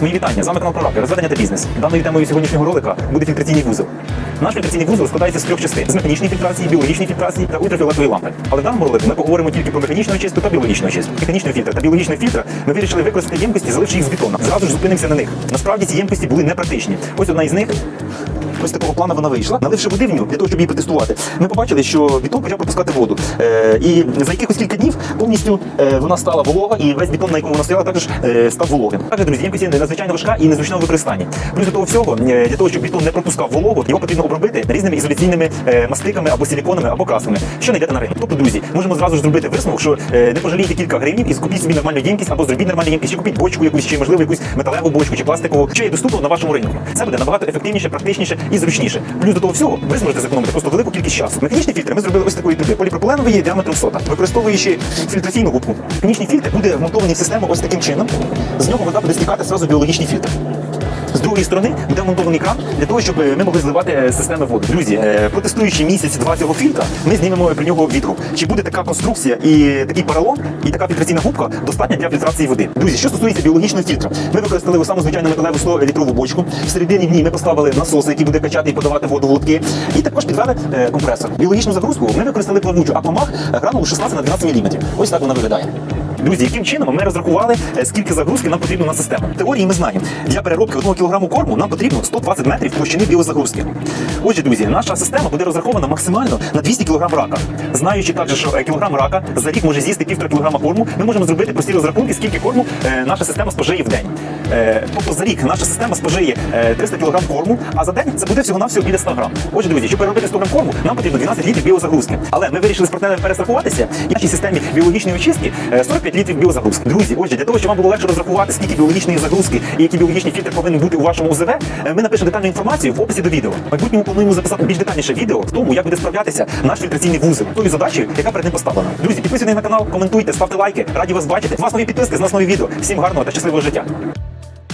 Мої вітання, з вами канал Прораб, розведення та бізнес. Даною темою сьогоднішнього ролика буде фільтраційний вузол. Наш фільтраційний вузол складається з трьох частин: з механічної фільтрації, біологічної фільтрації та ультрафіолетової лампи. Але в даному ролику ми поговоримо тільки про механічну очистку та біологічну очистку. Механічного фільтра та біологічного фільтра ми вирішили використати ємкості, заливши їх з бетона. Зразу ж зупинимося на них. Насправді ці ємкості були непрактичні. Ось одна із них. Ось такого плану вона вийшла. Наливши нього для того, щоб її протестувати, ми побачили, що бетон почав пропускати воду. Е, і за якихось кілька днів повністю е, вона стала волога, і весь бетон, на якому вона стояла, також е, став вологим. Також, друзі, ємкість надзвичайно важка і незручного використання. Плюс до того всього, е, для того, щоб бетон не пропускав вологу, його потрібно обробити різними ізоляційними е, мастиками або силіконами, або красами, що не йдете на ринок. Тобто, друзі, можемо зразу ж зробити висновок, що е, не пожалійте кілька гривнів і купіть собі нормальну ємкість, або зробіть нормальну ємкість, чи купіть бочку якусь, чи можливо якусь металеву бочку, чи пластикову, що є доступно на вашому ринку. Це буде набагато ефективніше, практичніше і зручніше. Плюс до того всього, ви зможете зекономити просто велику кількість часу. Механічні фільтри ми зробили ось такої труби. Поліпропиленової діаметром сота, використовуючи фільтраційну губку. Механічний фільтр буде вмонтований в систему ось таким чином. З нього вода буде стікати зразу біологічний фільтр. Другої сторони буде вмонтований кран для того, щоб е, ми могли зливати е, системи воду. Друзі, е, протестуючи місяць-два цього фільтра, ми знімемо при нього відгук. Чи буде така конструкція і такий поролон, і така фільтраційна губка достатня для фільтрації води? Друзі, що стосується біологічного фільтра, ми використали саму звичайну металеву 100 літрову бочку. В ній ми поставили насос, який буде качати і подавати воду в лотки. І також підвели компресор. Біологічну загрузку ми використали плавучу е, гранулу 16 на 12 мм. Ось так вона виглядає. Друзі, яким чином ми розрахували, е, скільки загрузки нам потрібно на систему. В теорії ми знаємо, для переробки 1 кг корму нам потрібно 120 метрів площини біозагрузки. Отже, друзі, наша система буде розрахована максимально на 200 кг рака. Знаючи також, що е, кілограм рака за рік може з'їсти півтора кілограма корму, ми можемо зробити прості розрахунки, скільки корму е, наша система спожиє в день. Тобто за рік наша система спожиє 300 кг корму, а за день це буде всього-навсього біля 100 грам. Отже, друзі, щоб переробити 100 грам корму, нам потрібно 12 літрів біозагрузки. Але ми вирішили з партнерами перестрахуватися і в нашій системі біологічної очистки 40 5 літрів біозагрузки. Друзі, отже, для того, щоб вам було легше розрахувати, скільки біологічної загрузки і який біологічний фільтр повинен бути у вашому ОЗВ, е, ми напишемо детальну інформацію в описі до відео. В майбутньому плануємо записати більш детальніше відео в тому, як буде справлятися наш фільтраційний вузол, тою задачею, яка перед ним поставлена. Друзі, підписуйтесь на канал, коментуйте, ставте лайки, раді вас бачити. З вас нові підписки, з нас нові відео. Всім гарного та щасливого життя.